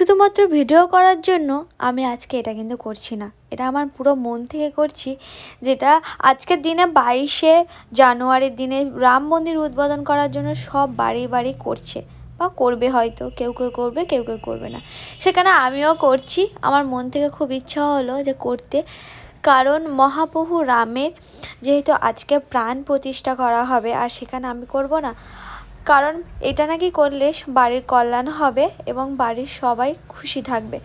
শুধুমাত্র ভিডিও করার জন্য আমি আজকে এটা কিন্তু করছি না। এটা আমার পুরো মন থেকে করছি যেটা আজকের দিনে বাইশে জানুয়ারির দিনে রাম মন্দির উদ্বোধন করার জন্য সব বাড়ি বাড়ি করছে। বা করবে হয়তো, কেউ কেউ করবে, কেউ কেউ করবে না। সেখানে আমিও করছি। আমার মন থেকে খুব ইচ্ছা হলো যে করতে। কারণ মহাপ্রভু রামের যেহেতু আজকে প্রাণ প্রতিষ্ঠা করা হবে, আর সেখানে আমি করব না। কারণ এটা নাকি করলে বাড়ির কল্যাণ হবে এবং বাড়ির সবাই খুশি থাকবে।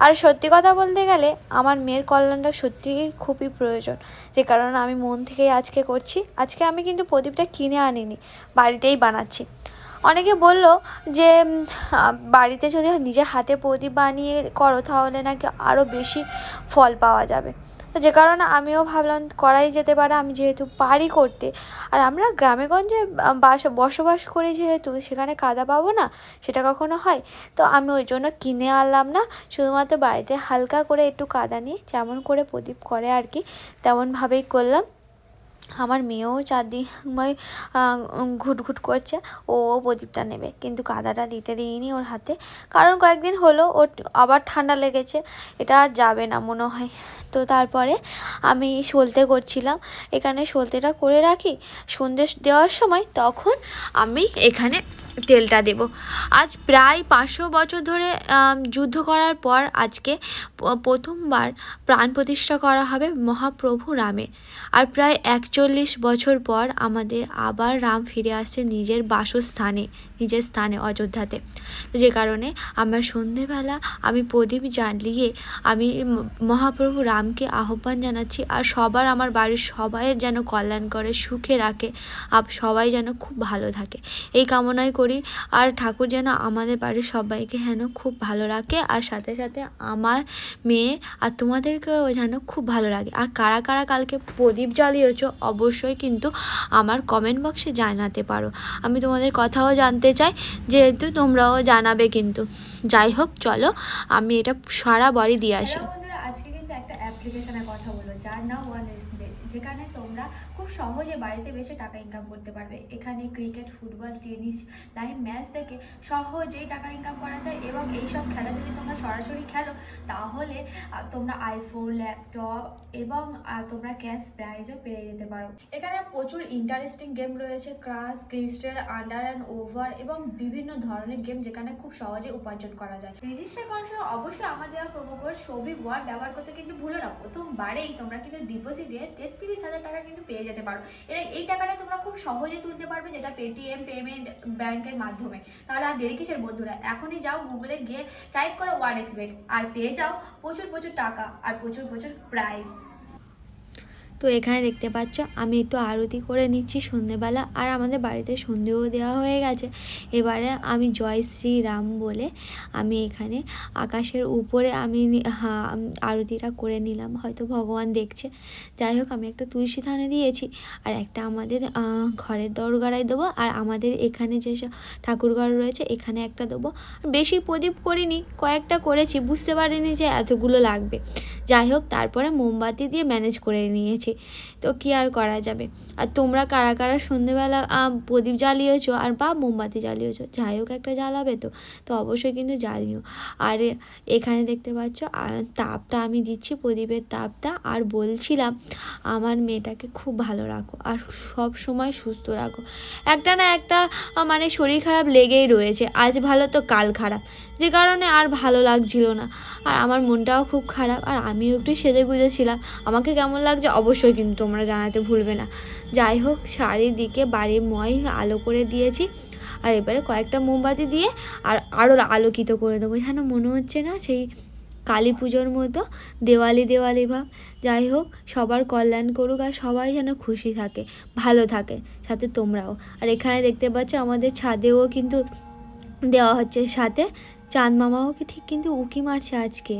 আর সত্যি কথা বলতে গেলে আমার মেয়ের কল্যাণটা সত্যিই খুবই প্রয়োজন। যে কারণে আমি মন থেকেই আজকে করছি। আজকে আমি কিন্তু প্রদীপটা কিনে আনিনি, বাড়িতেই বানাচ্ছি। অনেকে বলল যে বাড়িতে যদি নিজে হাতে প্রদীপ বানিয়ে করো, তাহলে নাকি আরও বেশি ফল পাওয়া যাবে। তো যে কারণে আমিও ভাবলাম করাই যেতে পারে, আমি যেহেতু পারি করতে। আর আমরা গ্রামে গঞ্জে বাস, বসবাস করি যেহেতু, সেখানে কাদা পাবো না, সেটা কখনো হয়। তো আমি ওই জন্য কিনে আনলাম না, শুধুমাত্র বাড়িতে হালকা করে একটু কাদা নিয়ে, যেমন করে প্রদীপ করে আর কি, তেমনভাবেই করলাম। আমার মেয়েও চারদিকময় ঘুটঘুট করছে, ও প্রদীপটা নেবে। কিন্তু কাদাটা দিতে দিইনি ওর হাতে। কারণ কয়েকদিন হলো ওর আবার ঠান্ডা লেগেছে, এটা আর যাবে না মনে হয়। তো তারপরে আমি সলতে করছিলাম। এখানে সলতেটা করে রাখি। সন্দেশ দেওয়ার সময় তখন আমি এখানে তেলটা দেব। আজ প্রায় পাঁচশো বছর ধরে যুদ্ধ করার পর আজকে প্রথমবার প্রাণ প্রতিষ্ঠা করা হবে মহাপ্রভু রামের আর প্রায় একচল্লিশ বছর পর আমাদের আবার রাম ফিরে আসছে নিজের বাসস্থানে, নিজের স্থানে অযোধ্যাতে। যে কারণে আমরা সন্ধেবেলা আমি প্রদীপ জ্বালিয়ে আমি মহাপ্রভু রামকে আহ্বান জানাচ্ছি, আর সবার আমার বাড়ির সবাইয়ের যেন কল্যাণ করে, সুখে রাখে, আপ, সবাই যেন খুব ভালো থাকে। এই কামনাই করি আর ঠাকুর যেন আমাদের বাড়ির সবাইকে যেন খুব ভালো রাখে, আর সাথে সাথে আমার মেয়ে আর তোমাদেরকেও যেন খুব ভালো লাগে আর কারা কারা কালকে প্রদীপ জ্বালিয়েছ অবশ্যই কিন্তু আমার কমেন্ট বক্সে জানাতে পারো। আমি তোমাদের কথাও জানতে চাই, যেহেতু তোমরাও জানাবে কিন্তু। যাই হোক, চলো আমি এটা সারা বাড়ি দিয়ে আসি। আজকে কিন্তু একটা অ্যাপ্লিকেশনের কথা বলব, যার নাম ওয়ান যেখানে তোমরা খুব সহজে বাড়িতে বসে টাকা ইনকাম করতে পারবে। এখানে cricket football tennis live match থেকে সহজেই টাকা ইনকাম করা যায় এবং এইসব খেলা যদি তোমরা সরাসরি খেলো, তাহলে তোমরা আইফোন ল্যাপটপ এবং তোমরা ক্যাশ প্রাইজও পেয়ে যেতে পারো। এখানে প্রচুর ইন্টারেস্টিং গেম রয়েছে crash crystal under and over এবং বিভিন্ন ধরনের গেম যেখানে খুব সহজে উপার্জন করা যায়। রেজিস্টার করার সময় অবশ্যই আমার দেওয়া প্রোমো কোড সবই ওয়ার্ড ব্যবহার করতে কিন্তু ভুলো না। প্রথমবারেই তোমরা কিন্তু ডিপোজিটে তেত্রিশ হাজার টাকা কিন্তু পেয়ে যেতে পারো। এর এই টাকাটা তোমরা খুব সহজে তুলতে পারবে যেটা পেটিএম পেমেন্ট ব্যাংকের মাধ্যমে। তাহলে আর দেরি কিসের বন্ধুরা? এখনই যাও গুগলে গিয়ে টাইপ করো ওয়ান এক্সবেট আর পেয়ে যাও প্রচুর প্রচুর টাকা আর প্রচুর প্রচুর প্রাইস তো এখানে দেখতে পাচ্ছ, আমি একটু আরতি করে নিচ্ছি সন্ধেবেলা। আর আমাদের বাড়িতে সন্ধেও দেওয়া হয়ে গেছে। এবারে আমি জয় শ্রী রাম বলে আমি এখানে আকাশের উপরে আমি আরতিটা করে নিলাম। হয়তো ভগবান দেখছে। যাই হোক, আমি একটা তুলসী থানে দিয়েছি। আর একটা আমাদের ঘরের দরগাড়ায় দেবো। আর আমাদের এখানে যেসব ঠাকুরঘর রয়েছে, এখানে একটা দেবো। বেশি প্রদীপ করিনি, কয়েকটা করেছি। বুঝতে পারিনি যে এতগুলো লাগবে। যাই হোক, তারপরে মোমবাতি দিয়ে ম্যানেজ করে নিয়েছি। তো কি আর করা যাবে? আর তোমরা কারা কারা সন্ধেবেলা প্রদীপ জ্বালিয়েছো? আর বা মোমবাতি জ্বালিয়েছো? যাই হোক, একটা জ্বালাবে তো। তো অবশ্যই কিন্তু জ্বালিও। আর এখানে দেখতে পাচ্ছ তাপটা আমি দিচ্ছি, প্রদীপের তাপটা। আর বলছিলাম, আমার মেয়েটাকে খুব ভালো রাখো। আর সব সময় সুস্থ রাখো। একটা না একটা মানে শরীর খারাপ লেগেই রয়েছে। আজ ভালো তো কাল খারাপ। যে কারণে আর ভালো লাগছিল না। আর আমার মনটাও খুব খারাপ। আর আমিও একটু সেজে গুজেছিলাম আমাকে কেমন লাগছে? অবশ্যই কিন্তু তোমরা জানাতে ভুলবে না। যাই হোক চারিদিকে বাড়ির ময় আলো করে দিয়েছি। আর এবারে কয়েকটা মোমবাতি দিয়ে আর আরও আলোকিত করে দেবো। যেন মনে হচ্ছে না সেই কালী পুজোর মতো দেওয়ালি দেওয়ালি ভাব। যাই হোক, সবার কল্যাণ করুক আর সবাই যেন খুশি থাকে, ভালো থাকে, সাথে তোমরাও। আর এখানে দেখতে পাচ্ছ আমাদের ছাদেও কিন্তু দেওয়া হচ্ছে সাথে। চাঁদ মামাও কি ঠিক কিন্তু উকি মারছে আজকে।